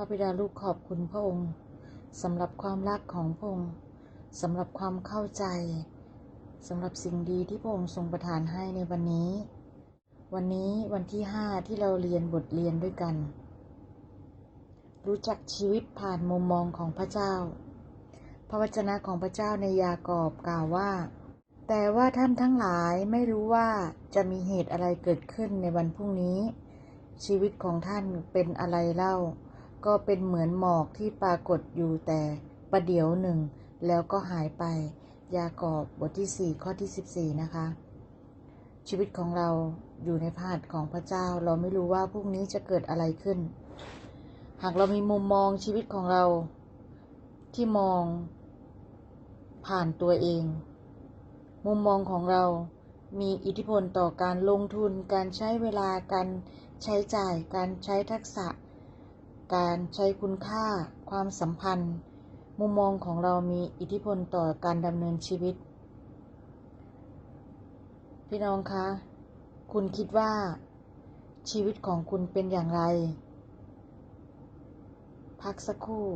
พระบิดาลูกขอบคุณพระองค์สำหรับความรักของพระองค์สำหรับความเข้าใจสำหรับสิ่งดีที่พระองค์ทรงประทานให้ในวันนี้ วันนี้วันที่ห้าที่เราเรียนบทเรียนด้วยกัน รู้จักชีวิตผ่านมุมมองของพระเจ้า พระวจนะของพระเจ้าในยากอบกล่าวว่า แต่ว่าท่านทั้งหลายไม่รู้ว่าจะมีเหตุอะไรเกิดขึ้นในวันพรุ่งนี้ ชีวิตของท่านเป็นอะไรเล่า ก็เป็นเหมือนหมอกที่ปรากฏอยู่แต่ประเดี๋ยวหนึ่ง แล้วก็หายไป ยากอบบทที่ 4 ข้อที่ 14 นะคะ ชีวิตของเราอยู่ในพาดของพระเจ้า เราไม่รู้ว่าพรุ่งนี้จะเกิดอะไรขึ้น หากเรามีมุมมองชีวิตของเราที่มองผ่านตัวเอง มุมมองของเรามีอิทธิพลต่อการลงทุน การใช้เวลา การใช้จ่าย การใช้ทักษะ การใช้คุณค่า ความสัมพันธ์ มุมมองของเรามีอิทธิพลต่อการดำเนินชีวิต พี่น้องคะ คุณคิดว่า ชีวิตของคุณเป็นอย่างไร พักสักครู่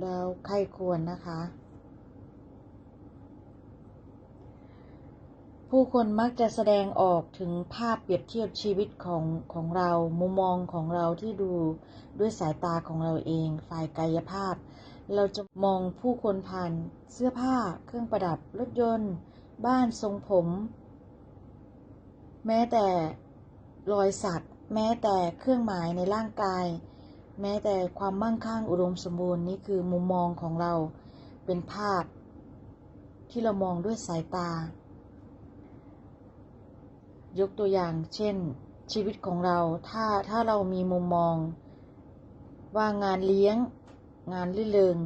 แล้วใครควรนะคะ ผู้คนมักจะแสดงออกถึงภาพเปรียบเทียบชีวิตของของเรา มุมมองของเราที่ดูด้วยสายตาของเราเอง ฝ่ายกายภาพ เราจะมองผู้คนผ่านเสื้อผ้า เครื่องประดับ รถยนต์ บ้านทรงผม แม้แต่รอยสัก แม้แต่เครื่องหมายในร่างกาย แม้แต่ความมั่งคั่งอุดมสมบูรณ์นี่คือมุมมองของเรา เป็นภาพ ที่เรามองด้วยสายตา ยกตัวอย่าง เช่น ชีวิตของเรา ถ้า ถ้าเรามีมุมมอง ว่างานเลี้ยง งานลื่นเริง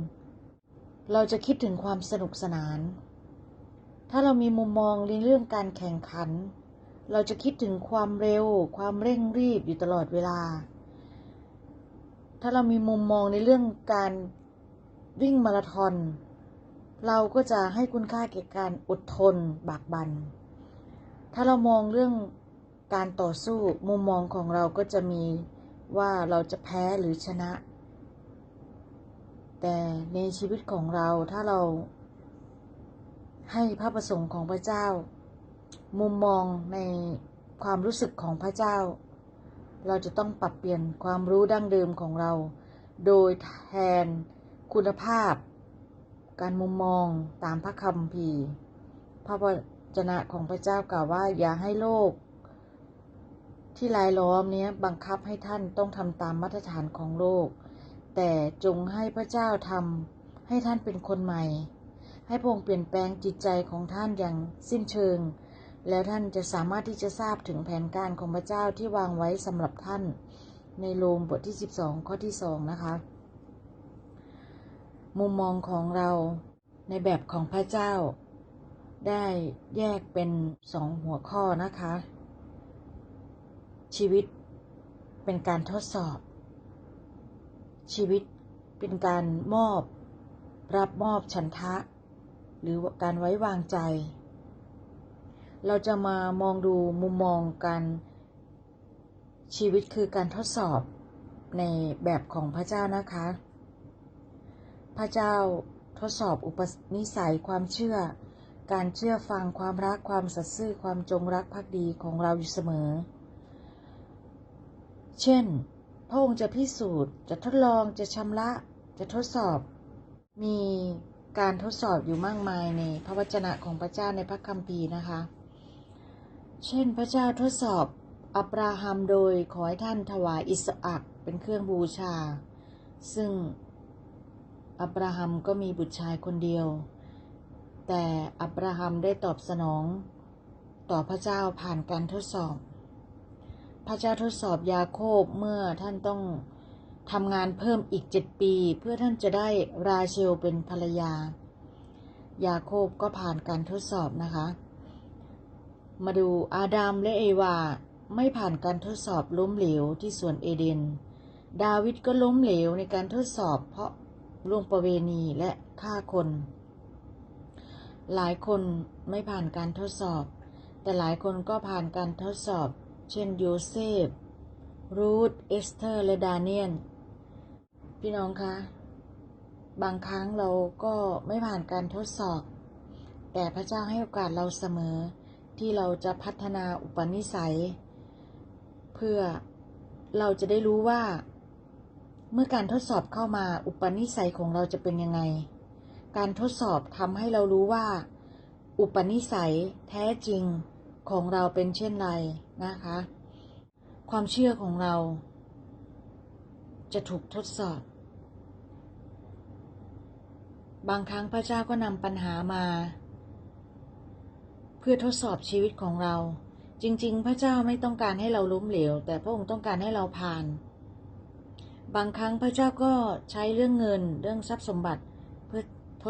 เราจะคิดถึงความสนุกสนาน ถ้าเรามีมุมมองในเรื่องการแข่งขัน เราจะคิดถึงความเร็ว ความเร่งรีบอยู่ตลอดเวลา ถ้าเรามีมุมมองในเรื่องการวิ่งมาราธอน เราก็จะให้คุณค่าแก่การอดทนบากบัน่น ถ้าเรามองเรื่องการต่อสู้มุมมองของเราก็จะมีว่าเราจะแพ้หรือชนะ แต่ในชีวิตของเราถ้าเรา ให้พระประสงค์ของพระเจ้า มุมมองในความรู้สึกของพระเจ้า เราจะต้องปรับเปลี่ยนความรู้ดั้งเดิมของเรา โดยแทนคุณภาพ การมุมมองตามพระคำพีร์พระ จนะของพระเจ้ากล่าวว่า อย่าให้โลก ที่รายล้อมนี้บังคับให้ท่านต้องทำตามมาตรฐานของโลก แต่จงให้พระเจ้าทำให้ท่านเป็นคนใหม่ ให้พงเปลี่ยนแปลงจิตใจของท่านอย่างสิ้นเชิง แล้วท่านจะสามารถที่จะทราบถึงแผนการของพระเจ้าที่วางไว้สำหรับท่าน ในโรมบทที่ 12 ข้อที่ 2 นะคะ มุมมองของเราในแบบของพระเจ้า ได้แยกเป็นสองหัวข้อนะคะ ชีวิตเป็นการทดสอบ ชีวิตเป็นการมอบ รับมอบฉันทะ หรือการไว้วางใจ เราจะมามองดูมุมมองการชีวิตคือการทดสอบในแบบของพระเจ้านะคะ พระเจ้าทดสอบอุปนิสัยความเชื่อ การเชื่อฟังความรักความสัตย์ซื่อความจงรักภักดีของเราอยู่เสมอ เช่น พระองค์จะพิสูจน์ จะทดลองจะชำระ จะทดสอบ มีการทดสอบอยู่มากมายในพระวจนะของพระเจ้าในพระคัมภีร์นะคะ เช่นพระเจ้าทดสอบอับราฮัมโดยขอให้ท่านถวายอิสอักเป็นเครื่องบูชา ซึ่งอับราฮัมก็มีบุตรชายคนเดียว แต่อับราฮัมได้ตอบสนอง ต่อพระเจ้าผ่านการทดสอบ พระเจ้าทดสอบยาโคบเมื่อท่านต้องทำงานเพิ่มอีกเจ็ดปี เพื่อท่านจะได้ราเชลเป็นภรรยา ยาโคบก็ผ่านการทดสอบนะคะ มาดูอาดัมและเอวาไม่ผ่านการทดสอบล้มเหลวที่สวนเอเดน ดาวิดก็ล้มเหลวในการทดสอบเพราะล่วงประเวณีและฆ่าคน หลายคนไม่ผ่านการทดสอบ แต่หลายคนก็ผ่านการทดสอบ เช่นโยเซฟ รูธ เอสเธอร์ และดาเนียน พี่น้องคะ บางครั้งเราก็ไม่ผ่านการทดสอบ แต่พระเจ้าให้โอกาสเราเสมอ ที่เราจะพัฒนาอุปนิสัย เพื่อเราจะได้รู้ว่า เมื่อการทดสอบเข้ามาอุปนิสัยของเราจะเป็นยังไง การทดสอบทำให้เรารู้ว่า อุปนิสัยแท้จริงของเราเป็นเช่นไรนะคะ ความเชื่อของเรา จะถูกทดสอบ บางครั้งพระเจ้าก็นำปัญหามา เพื่อทดสอบชีวิตของเรา จริง ๆ พระเจ้าไม่ต้องการให้เราล้มเหลว แต่พระองค์ต้องการให้เราผ่าน บางครั้งพระเจ้าก็ใช้เรื่องเงินเรื่องทรัพย์สมบัติเ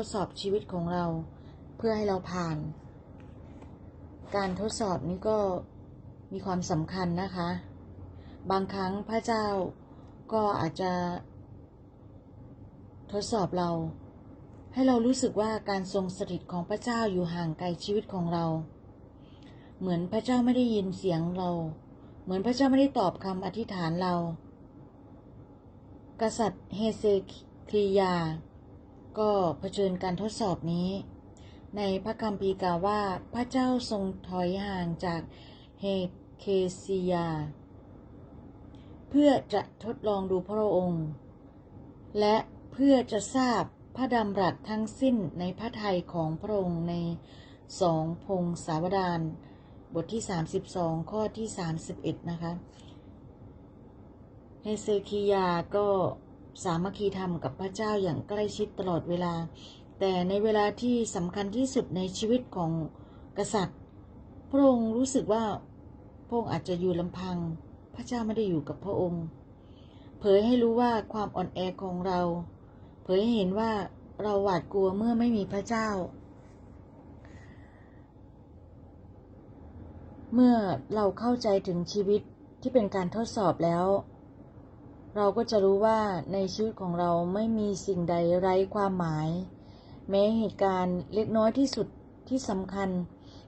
ดสอบชีวิตของเรา เพื่อให้เราผ่าน การทดสอบนี้ก็มีความสำคัญนะคะ บางครั้งพระเจ้าก็อาจจะ ทดสอบเรา ให้เรารู้สึกว่าการทรงสถิตของพระเจ้าอยู่ห่างไกลชีวิตของเรา เหมือนพระเจ้าไม่ได้ยินเสียงเรา เหมือนพระเจ้าไม่ได้ตอบคำอธิษฐานเรา กษัตริย์เฮเซคียา ก็เผชิญการทดสอบนี้ ในพระคัมภีร์กล่าวว่าพระเจ้าทรงถอยห่างจากเฮเคซียา เพื่อจะทดลองดูพระองค์ และเพื่อจะทราบพระดำรัสทั้งสิ้นในพระทัยของพระองค์ในสองพงศาวดารบทที่ 32 ข้อที่ 31 นะคะเฮเซคียาก็ สามัคคีธรรมกับพระเจ้าอย่างใกล้ชิดตลอดเวลา แต่ในเวลาที่สำคัญที่สุดในชีวิตของกษัตริย์ พระองค์รู้สึกว่าพระองค์อาจจะอยู่ลำพัง พระเจ้าไม่ได้อยู่กับพระองค์ เผยให้รู้ว่าความอ่อนแอของเรา เผยให้เห็นว่าเราหวาดกลัวเมื่อไม่มีพระเจ้า เมื่อเราเข้าใจถึงชีวิตที่เป็นการทดสอบแล้ว เราก็จะรู้ว่าในชีวิตของเราไม่มีสิ่งใดไร้ความหมาย แม้เหตุการณ์เล็กน้อยที่สุดที่สำคัญ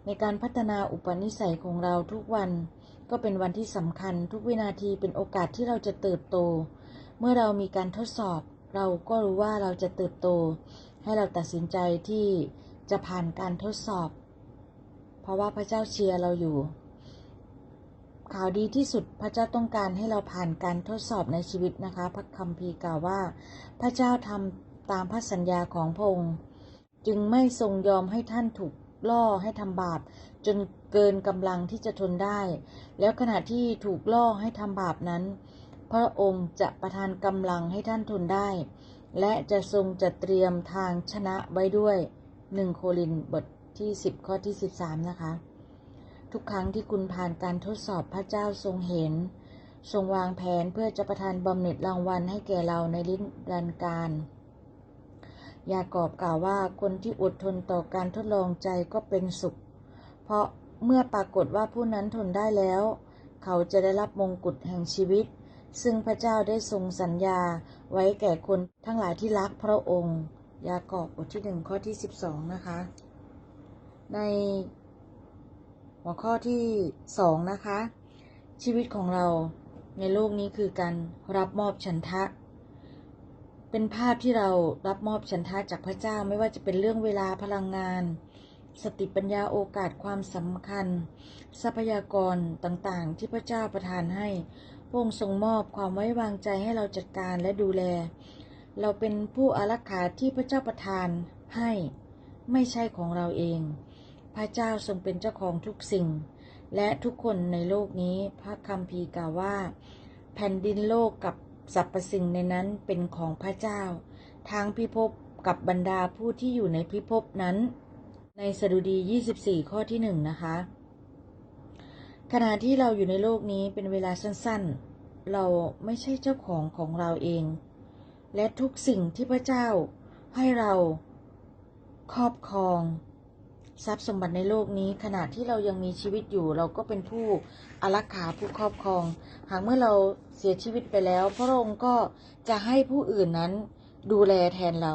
ในการพัฒนาอุปนิสัยของเราทุกวัน ก็เป็นวันที่สำคัญ ทุกวินาทีเป็นโอกาสที่เราจะเติบโต เมื่อเรามีการทดสอบ เราก็รู้ว่าเราจะเติบโต ให้เราตัดสินใจที่จะผ่านการทดสอบ เพราะว่าพระเจ้าเชียร์เราอยู่าวดีที่สุดพระเจ้าต้องการให้เราผ่านการทดสอบในชีวิตนะคะ พระคัมภีร์กล่าวว่า พระเจ้าทำตามพระสัญญาของพระองค์จึงไม่ทรงยอมให้ท่านถูกล่อให้ทำบาป จนเกินกำลังที่จะทนได้ แล้วขณะที่ถูกล่อให้ทำบาปนั้น พระองค์จะประทานกำลังให้ท่านทนได้ และจะทรงจะเตรียมทางชนะไว้ด้วยหนึ่งโครินบทที่ 10 ข้อที่ 13 นะคะ ทุกครั้งที่คุณผ่านการทดสอบพระเจ้าทรงเห็น ทรงวางแผนเพื่อจะประทานบำเหน็จรางวัลให้แก่เราในลิ้นรันการ ยากอบกล่าวว่าคนที่อดทนต่อการทดลองใจก็เป็นสุข เพราะเมื่อปรากฏว่าผู้นั้นทนได้แล้ว เขาจะได้รับมงกุฎแห่งชีวิต ซึ่งพระเจ้าได้ทรงสัญญาไว้แก่คนทั้งหลายที่รักพระองค์ ยากอบบทที่หนึ่งข้อที่สิบสองนะคะ ใน หัวข้อที่สองนะคะ ชีวิตของเราในโลกนี้คือการรับมอบฉันทะ เป็นภาพที่เรารับมอบฉันทะจากพระเจ้าไม่ว่าจะเป็นเรื่องเวลาพลังงาน สติปัญญาโอกาสความสำคัญ ทรัพยากรต่างๆ ที่พระเจ้าประทานให้พระองค์ทรงมอบความไว้วางใจให้เราจัดการและดูแล เราเป็นผู้อารักขาที่พระเจ้าประทานให้ไม่ใช่ของเราเอง พระเจ้าทรงเป็นเจ้าของทุกสิ่ง และทุกคนในโลกนี้ พระคัมภีร์กล่าวว่า แผ่นดินโลกกับสรรพสิ่งในนั้นเป็นของพระเจ้าทางพิภพกับบรรดาผู้ที่อยู่ในพิภพนั้น ในสดุดี 24 ข้อที่หนึ่งนะคะ ขณะที่เราอยู่ในโลกนี้เป็นเวลาสั้นๆ เราไม่ใช่เจ้าของของเราเอง และทุกสิ่งที่พระเจ้าให้เราครอบครอง ทรัพย์สมบัติในโลกนี้ ขณะที่เรายังมีชีวิตอยู่ เราก็เป็นผู้อารักขาผู้ครอบครอง หากเมื่อเราเสียชีวิตไปแล้ว พระองค์ก็จะให้ผู้อื่นนั้นดูแลแทนเรา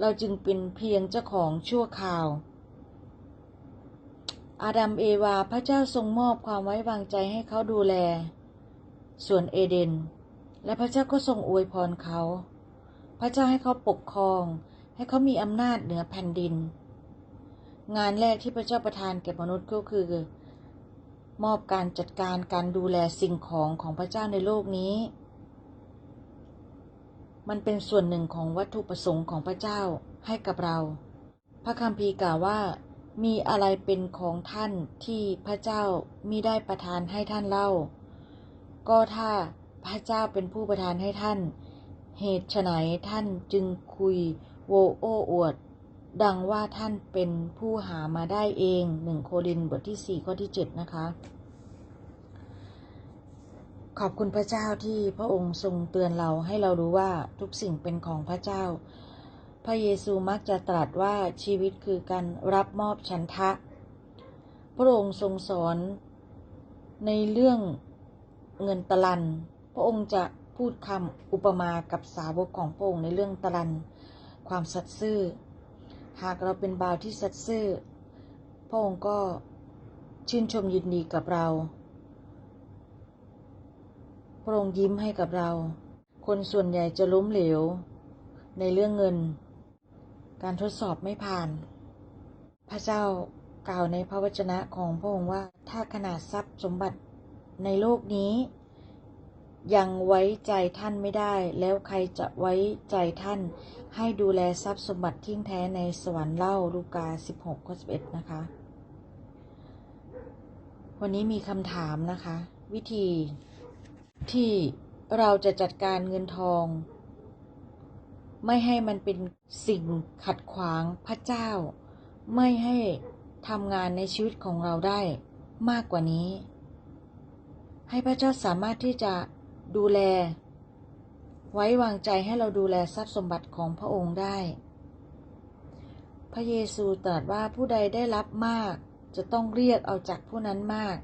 เราจึงเป็นเพียงเจ้าของชั่วคราว อาดัมเอวาพระเจ้าทรงมอบความไว้วางใจให้เขาดูแล ส่วนเอเดน และพระเจ้าก็ทรงอวยพรเขา พระเจ้าให้เขาปกครอง ให้เขามีอำนาจเหนือแผ่นดิน งานแรกที่พระเจ้าประทานแก่มนุษย์ก็คือ มอบการจัดการการดูแลสิ่งของของพระเจ้าในโลกนี้ มันเป็นส่วนหนึ่งของวัตถุประสงค์ของพระเจ้าให้กับเรา พระคัมภีร์กล่าวว่า มีอะไรเป็นของท่านที่พระเจ้ามิได้ประทานให้ท่านเล่า ก็ถ้าพระเจ้าเป็นผู้ประทานให้ท่าน เหตุไฉนท่านจึงคุยโวโอ้อวด ดังว่าท่านเป็นผู้หามาได้เองหนึ่งโครินบทที่ 4 ข้อที่ 7 นะคะ ขอบคุณพระเจ้าที่พระองค์ทรงเตือนเราให้เรารู้ว่าทุกสิ่งเป็นของพระเจ้า พระเยซูมักจะตรัสว่าชีวิตคือการรับมอบฉันทะ พระองค์ทรงสอนในเรื่องเงินตะลัน พระองค์จะพูดคำอุปมากับสาวกของพระองค์ในเรื่องตะลัน ความสัตย์ซื่อ หากเราเป็นบ่าวที่สัตย์ซื่อ พระองค์ก็ชื่นชมยินดีกับเรา พระองค์ยิ้มให้กับเรา คนส่วนใหญ่จะล้มเหลว ในเรื่องเงิน การทดสอบไม่ผ่าน พระเจ้ากล่าวในพระวจนะของพระองค์ว่า ถ้าขนาดทรัพย์สมบัติในโลกนี้ ยังไว้ใจท่านไม่ได้ แล้วใครจะไว้ใจท่าน ให้ดูแลทรัพย์สมบัติที่แท้ในสวรรค์เล่าลูกา 16ข้อ11 นะคะ วันนี้มีคำถามนะคะ วิธีที่เราจะจัดการเงินทอง ไม่ให้มันเป็นสิ่งขัดขวางพระเจ้า ไม่ให้ทำงานในชีวิตของเราได้มากกว่านี้ ให้พระเจ้าสามารถที่จะ ดูแล ไว้วางใจให้เราดูแลทรัพย์สมบัติของพระองค์ได้ พระเยซูตรัสว่าผู้ใดได้รับมาก จะต้องเรียกเอาจากผู้นั้นมาก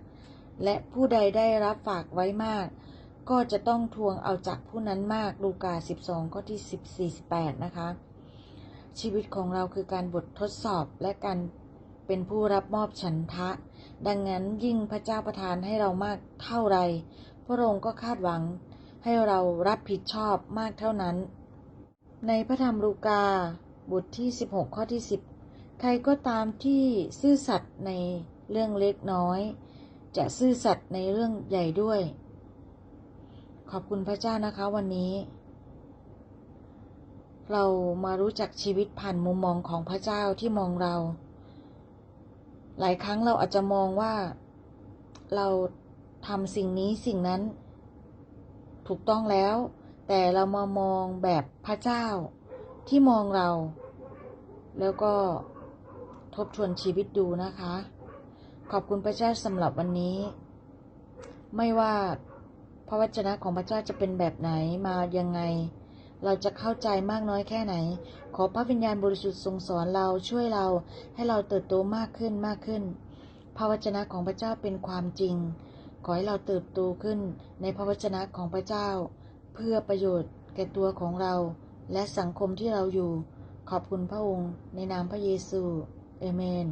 และผู้ใดได้รับฝากไว้มาก ก็จะต้องทวงเอาจากผู้นั้นมากลูกา 12 ข้อที่1 4 8 นะคะ ชีวิตของเราคือการบททดสอบและการเป็นผู้รับมอบฉันทะ ดังนั้นยิ่งพระเจ้าประทานให้เรามากเท่าไร ระองค์ก็คาดหวัง ให้เรารับผิดชอบมากเท่านั้น ในพระธรรมลูกาบทที่ 16 ข้อที่ 10 ใครก็ตามที่ซื่อสัตย์ในเรื่องเล็กน้อย จะซื่อสัตย์ในเรื่องใหญ่ด้วย ขอบคุณพระเจ้านะคะวันนี้ เรามารู้จักชีวิตผ่านมุมมองของพระเจ้าที่มองเรา หลายครั้งเราอาจจะมองว่าเรา ทำสิ่งนี้สิ่งนั้น ถูกต้องแล้ว แต่เรามามองแบบพระเจ้าที่มองเรา แล้วก็ทบทวนชีวิตดูนะคะ ขอบคุณพระเจ้าสำหรับวันนี้ ไม่ว่าพระวจนะของพระเจ้าจะเป็นแบบไหนมายังไง เราจะเข้าใจมากน้อยแค่ไหน ขอพระวิญญาณบริสุทธิ์ทรงสอนเราช่วยเราให้เราเติบโตมากขึ้นมากขึ้น พระวจนะของพระเจ้าเป็นความจริง ขอให้เราเติบโตขึ้นในพระวจนะของพระเจ้า เพื่อประโยชน์แก่ตัวของเรา และสังคมที่เราอยู่ ขอบคุณพระองค์ ในนามพระเยซู เอเมน